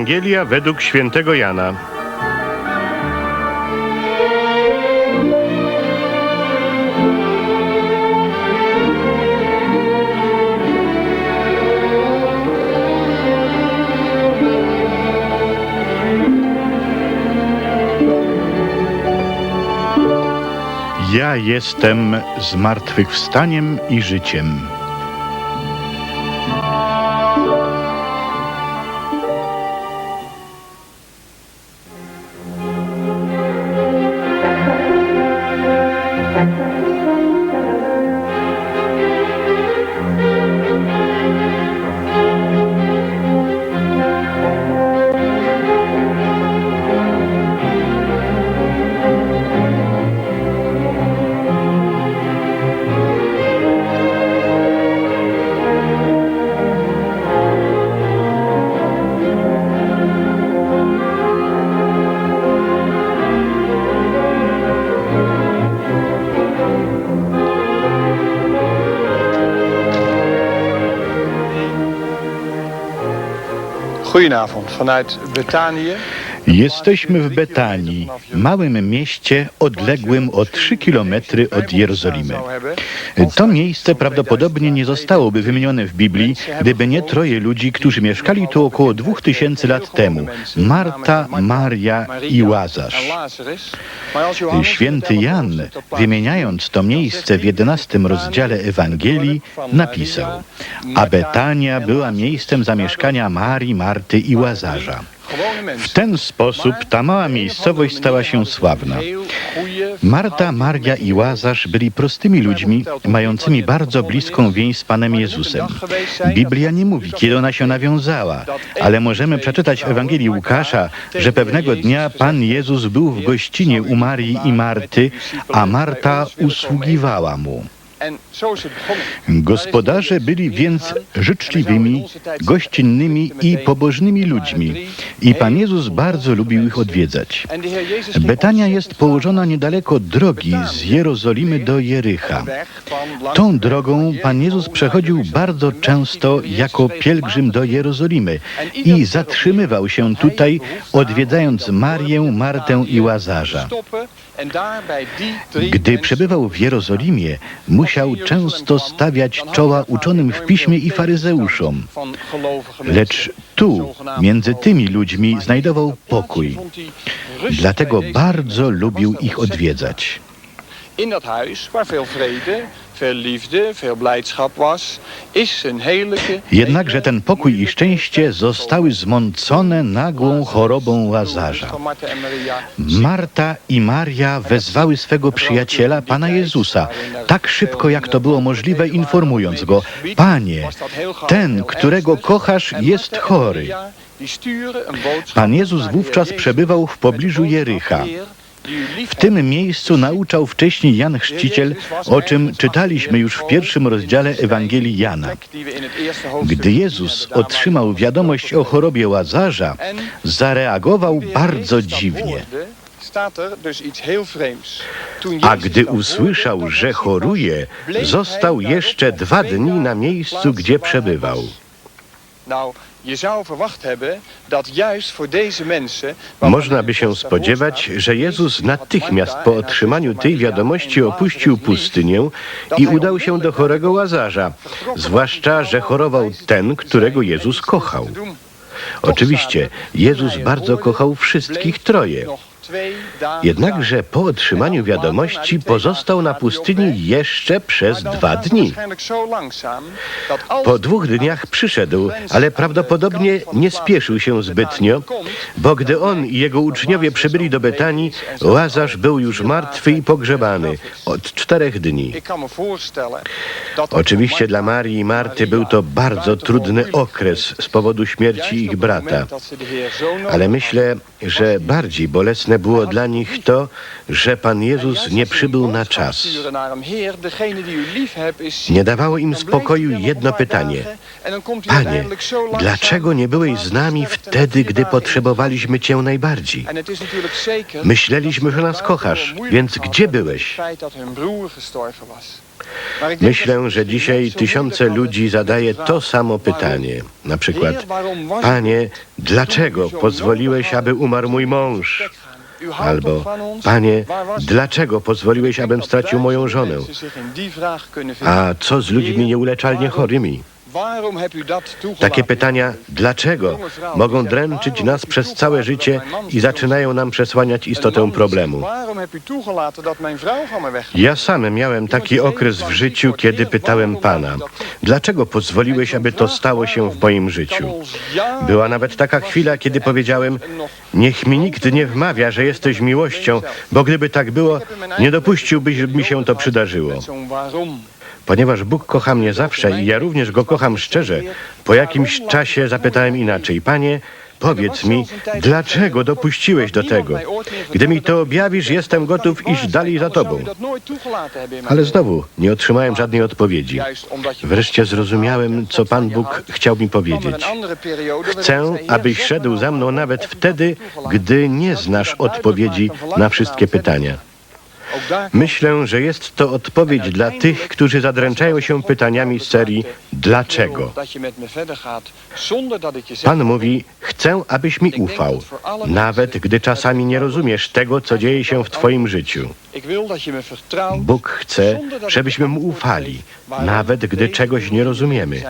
Ewangelia według świętego Jana. Ja jestem zmartwychwstaniem i życiem. Goedenavond vanuit Betanië. Jesteśmy w Betanii, małym mieście odległym o 3 kilometry od Jerozolimy. To miejsce prawdopodobnie nie zostałoby wymienione w Biblii, gdyby nie troje ludzi, którzy mieszkali tu około 2000 lat temu. Marta, Maria i Łazarz. Święty Jan, wymieniając to miejsce w 11 rozdziale Ewangelii, napisał, a Betania była miejscem zamieszkania Marii, Marty i Łazarza. W ten sposób ta mała miejscowość stała się sławna. Marta, Maria i Łazarz byli prostymi ludźmi, mającymi bardzo bliską więź z Panem Jezusem. Biblia nie mówi, kiedy ona się nawiązała, ale możemy przeczytać w Ewangelii Łukasza, że pewnego dnia Pan Jezus był w gościnie u Marii i Marty, a Marta usługiwała mu. Gospodarze byli więc życzliwymi, gościnnymi i pobożnymi ludźmi i Pan Jezus bardzo lubił ich odwiedzać. Betania jest położona niedaleko drogi z Jerozolimy do Jericha. Tą drogą Pan Jezus przechodził bardzo często jako pielgrzym do Jerozolimy i zatrzymywał się tutaj, odwiedzając Marię, Martę i Łazarza. Gdy przebywał w Jerozolimie, musiał często stawiać czoła uczonym w piśmie i faryzeuszom. Lecz tu, między tymi ludźmi, znajdował pokój. Dlatego bardzo lubił ich odwiedzać. Jednakże ten pokój i szczęście zostały zmącone nagłą chorobą Łazarza. Marta i Maria wezwały swego przyjaciela, Pana Jezusa, tak szybko jak to było możliwe, informując go, Panie, ten, którego kochasz, jest chory. Pan Jezus wówczas przebywał w pobliżu Jericha. W tym miejscu nauczał wcześniej Jan Chrzciciel, o czym czytaliśmy już w pierwszym rozdziale Ewangelii Jana. Gdy Jezus otrzymał wiadomość o chorobie Łazarza, zareagował bardzo dziwnie. A gdy usłyszał, że choruje, został jeszcze dwa dni na miejscu, gdzie przebywał. Można by się spodziewać, że Jezus natychmiast po otrzymaniu tej wiadomości opuścił pustynię i udał się do chorego Łazarza, zwłaszcza, że chorował ten, którego Jezus kochał. Oczywiście, Jezus bardzo kochał wszystkich troje. Jednakże po otrzymaniu wiadomości pozostał na pustyni jeszcze przez dwa dni. Po dwóch dniach przyszedł, ale prawdopodobnie nie spieszył się zbytnio, bo gdy on i jego uczniowie przybyli do Betanii, Łazarz był już martwy i pogrzebany od czterech dni. Oczywiście dla Marii i Marty był to bardzo trudny okres z powodu śmierci ich brata. Ale myślę, że bardziej bolesne było dla nich to, że Pan Jezus nie przybył na czas. Nie dawało im spokoju jedno pytanie. Panie, dlaczego nie byłeś z nami wtedy, gdy potrzebowaliśmy Cię najbardziej? Myśleliśmy, że nas kochasz, więc gdzie byłeś? Myślę, że dzisiaj tysiące ludzi zadaje to samo pytanie. Na przykład, Panie, dlaczego pozwoliłeś, aby umarł mój mąż? Albo? Panie, dlaczego pozwoliłeś, abym stracił moją żonę? A co z ludźmi nieuleczalnie chorymi? Takie pytania, dlaczego, mogą dręczyć nas przez całe życie i zaczynają nam przesłaniać istotę problemu. Ja sam miałem taki okres w życiu, kiedy pytałem Pana, dlaczego pozwoliłeś, aby to stało się w moim życiu? Była nawet taka chwila, kiedy powiedziałem, niech mi nikt nie wmawia, że jesteś miłością, bo gdyby tak było, nie dopuściłbyś, żeby mi się to przydarzyło. Ponieważ Bóg kocha mnie zawsze i ja również Go kocham szczerze, po jakimś czasie zapytałem inaczej, Panie, powiedz mi, dlaczego dopuściłeś do tego? Gdy mi to objawisz, jestem gotów iść dalej za Tobą. Ale znowu nie otrzymałem żadnej odpowiedzi. Wreszcie zrozumiałem, co Pan Bóg chciał mi powiedzieć. Chcę, abyś szedł za mną nawet wtedy, gdy nie znasz odpowiedzi na wszystkie pytania. Myślę, że jest to odpowiedź dla tych, którzy zadręczają się pytaniami z serii dlaczego. Pan mówi, chcę, abyś mi ufał, nawet gdy czasami nie rozumiesz tego, co dzieje się w Twoim życiu. Bóg chce, żebyśmy Mu ufali, nawet gdy czegoś nie rozumiemy.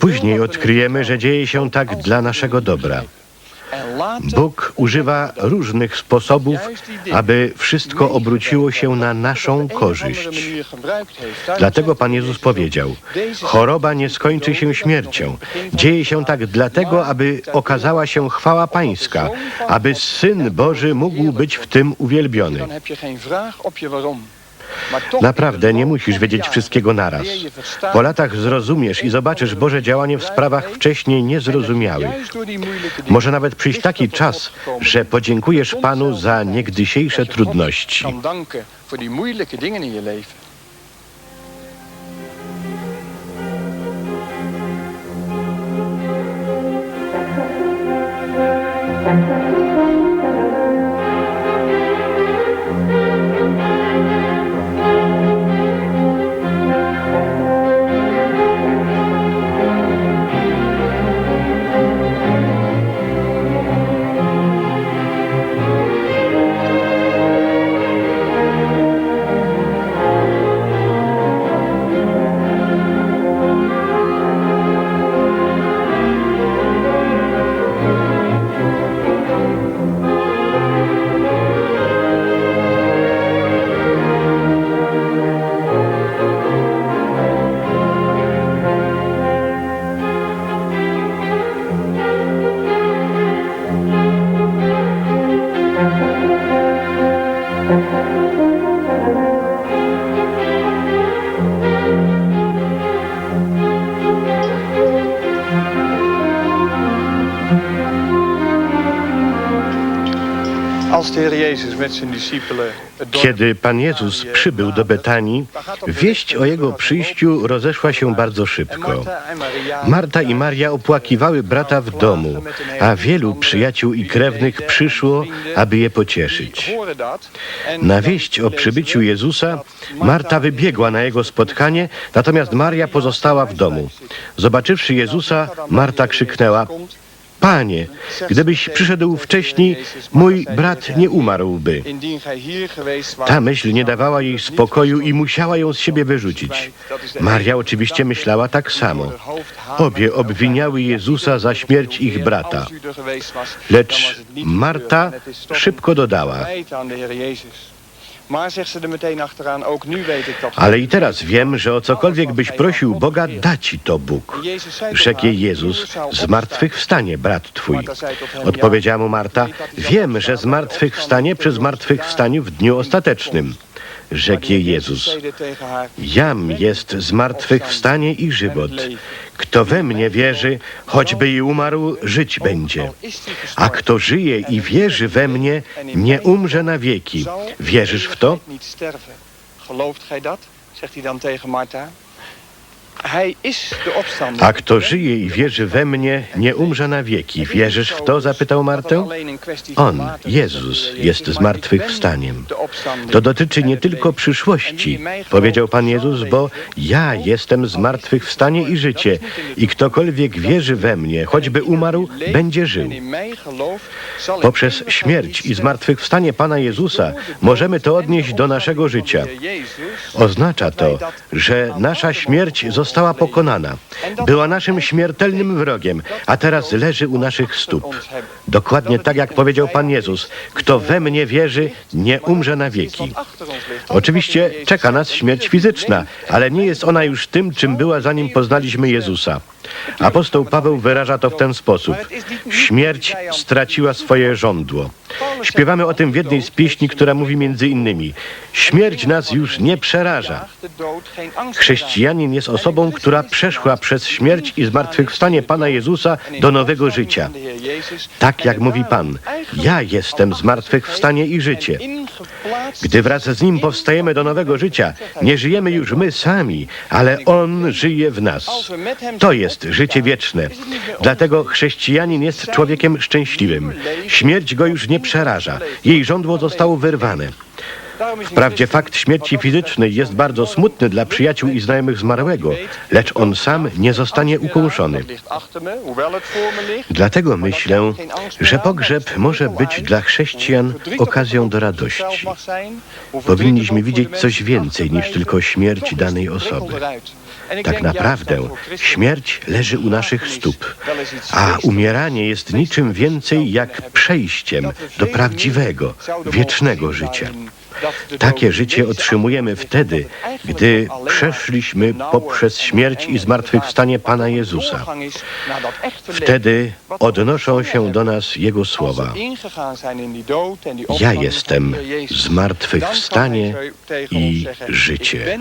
Później odkryjemy, że dzieje się tak dla naszego dobra. Bóg używa różnych sposobów, aby wszystko obróciło się na naszą korzyść. Dlatego Pan Jezus powiedział, choroba nie skończy się śmiercią. Dzieje się tak dlatego, aby okazała się chwała Pańska, aby Syn Boży mógł być w tym uwielbiony. Naprawdę nie musisz wiedzieć wszystkiego naraz. Po latach zrozumiesz i zobaczysz Boże działanie w sprawach wcześniej niezrozumiałych. Może nawet przyjść taki czas, że podziękujesz Panu za niegdysiejsze trudności. Kiedy Pan Jezus przybył do Betanii, wieść o Jego przyjściu rozeszła się bardzo szybko. Marta i Maria opłakiwały brata w domu, a wielu przyjaciół i krewnych przyszło, aby je pocieszyć. Na wieść o przybyciu Jezusa Marta wybiegła na jego spotkanie, natomiast Maria pozostała w domu. Zobaczywszy Jezusa, Marta krzyknęła: Panie, gdybyś przyszedł wcześniej, mój brat nie umarłby. Ta myśl nie dawała jej spokoju i musiała ją z siebie wyrzucić. Maria oczywiście myślała tak samo. Obie obwiniały Jezusa za śmierć ich brata. Lecz Marta szybko dodała: Maar zegt ze er meteen achteraan, ook nu weet ik dat. Ale i teraz wiem, że o cokolwiek byś prosił Boga, da ci to Bóg. Rzekł jej Jezus, zmartwychwstanie brat twój. Odpowiedziała mu Marta, wiem, że zmartwychwstanie przy zmartwychwstaniu w dniu ostatecznym. Rzekł jej Jezus, jam jest zmartwychwstanie i żywot. Kto we mnie wierzy, choćby i umarł, żyć będzie. A kto żyje i wierzy we mnie, nie umrze na wieki. Wierzysz w to? Gelooft gij dat? Zegt hij dan tegen Martha. A kto żyje i wierzy we mnie, nie umrze na wieki. Wierzysz w to? zapytał Martę. On, Jezus, jest zmartwychwstaniem. To dotyczy nie tylko przyszłości, powiedział Pan Jezus, bo ja jestem zmartwychwstanie i życie. I ktokolwiek wierzy we mnie, choćby umarł, będzie żył. Poprzez śmierć i zmartwychwstanie Pana Jezusa możemy to odnieść do naszego życia. Oznacza to, że nasza śmierć została pokonana. Była naszym śmiertelnym wrogiem, a teraz leży u naszych stóp. Dokładnie tak, jak powiedział Pan Jezus. Kto we mnie wierzy, nie umrze na wieki. Oczywiście czeka nas śmierć fizyczna, ale nie jest ona już tym, czym była zanim poznaliśmy Jezusa. Apostoł Paweł wyraża to w ten sposób. Śmierć straciła swoje żądło. Śpiewamy o tym w jednej z pieśni, która mówi między innymi Śmierć nas już nie przeraża. Chrześcijanin jest osobą, która przeszła przez śmierć i zmartwychwstanie Pana Jezusa do nowego życia. Tak jak mówi Pan, ja jestem zmartwychwstanie i życie. Gdy wraz z Nim powstajemy do nowego życia, nie żyjemy już my sami, ale On żyje w nas. To jest życie wieczne. Dlatego chrześcijanin jest człowiekiem szczęśliwym. Śmierć go już nie przeraża. Jej żądło zostało wyrwane. Wprawdzie fakt śmierci fizycznej jest bardzo smutny dla przyjaciół i znajomych zmarłego, lecz on sam nie zostanie ukąszony. Dlatego myślę, że pogrzeb może być dla chrześcijan okazją do radości. Powinniśmy widzieć coś więcej niż tylko śmierć danej osoby. Tak naprawdę śmierć leży u naszych stóp, a umieranie jest niczym więcej jak przejściem do prawdziwego, wiecznego życia. Takie życie otrzymujemy wtedy, gdy przeszliśmy poprzez śmierć i zmartwychwstanie Pana Jezusa. Wtedy odnoszą się do nas Jego słowa. Ja jestem zmartwychwstanie i życie.